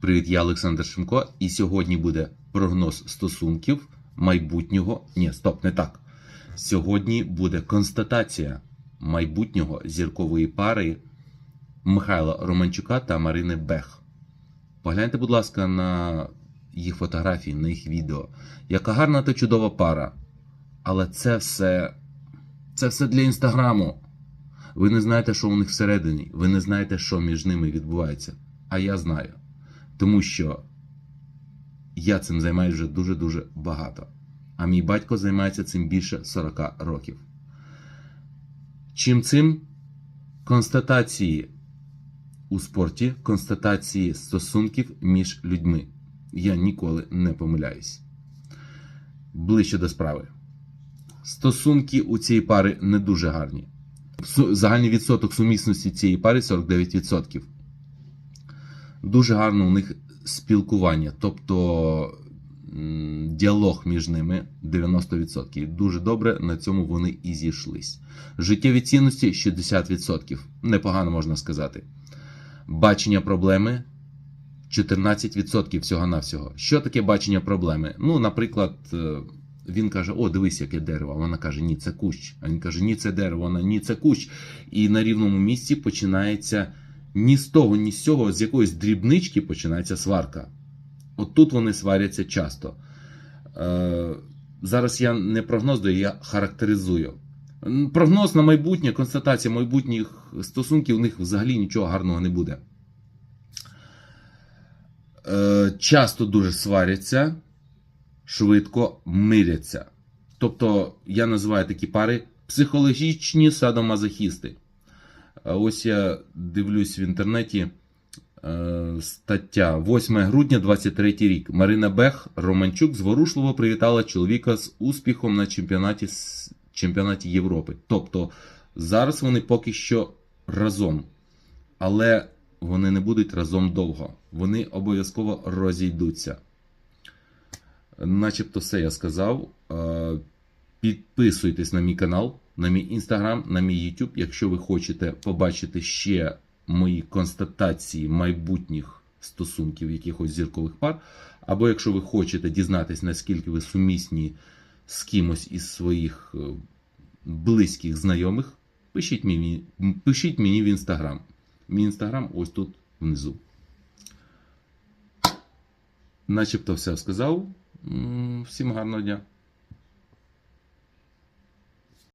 Привіт, я Олександр Шимко, і сьогодні буде прогноз стосунків майбутнього. Ні, стоп, не так. Сьогодні буде констатація майбутнього зіркової пари Михайла Романчука та Марини Бех. Погляньте, будь ласка, на їх фотографії, на їх відео. Яка гарна та чудова пара. Але це все. Це все для інстаграму. Ви не знаєте, що у них всередині. Ви не знаєте, що між ними відбувається. А я знаю. Тому що я цим займаюся вже дуже-дуже багато. А мій батько займається цим більше 40 років. Чим цим? Констатації у спорті, констатації стосунків між людьми. Я ніколи не помиляюсь. Ближче до справи. Стосунки у цієї пари не дуже гарні. Загальний відсоток сумісності цієї пари 49%. Дуже гарно у них спілкування, тобто діалог між ними 90%. Дуже добре на цьому вони і зійшлись. Життєві цінності 60%. Непогано можна сказати. Бачення проблеми 14% всього-навсього. Що таке бачення проблеми? Ну, наприклад, е, він каже: О, дивись, яке дерево. Вона каже, ні, це кущ. А він каже, ні, це дерево, вона ні, це кущ. І на рівному місці починається ні з того, ні з цього, з якоїсь дрібнички починається сварка. От тут вони сваряться часто. Е, зараз я не прогноз даю, я характеризую. Прогноз на майбутнє, констатація майбутніх стосунків у них взагалі нічого гарного не буде. Е, часто дуже сваряться, швидко миряться. Тобто, я називаю такі пари психологічні садомазохісти. Ось я дивлюсь в інтернеті е, стаття 8 грудня 23 рік. Марина Бех Романчук зворушливо привітала чоловіка з успіхом на чемпіонаті, чемпіонаті Європи. Тобто зараз вони поки що разом, але вони не будуть разом довго. Вони обов'язково розійдуться. Начебто все я сказав. Е, Підписуйтесь на мій канал, на мій інстаграм, на мій YouTube, якщо ви хочете побачити ще мої констатації майбутніх стосунків якихось зіркових пар. Або якщо ви хочете дізнатись, наскільки ви сумісні з кимось із своїх е, близьких знайомих, пишіть мені, пишіть мені в інстаграм. Мій інстаграм ось тут внизу. Начебто все сказав. Всім гарного дня.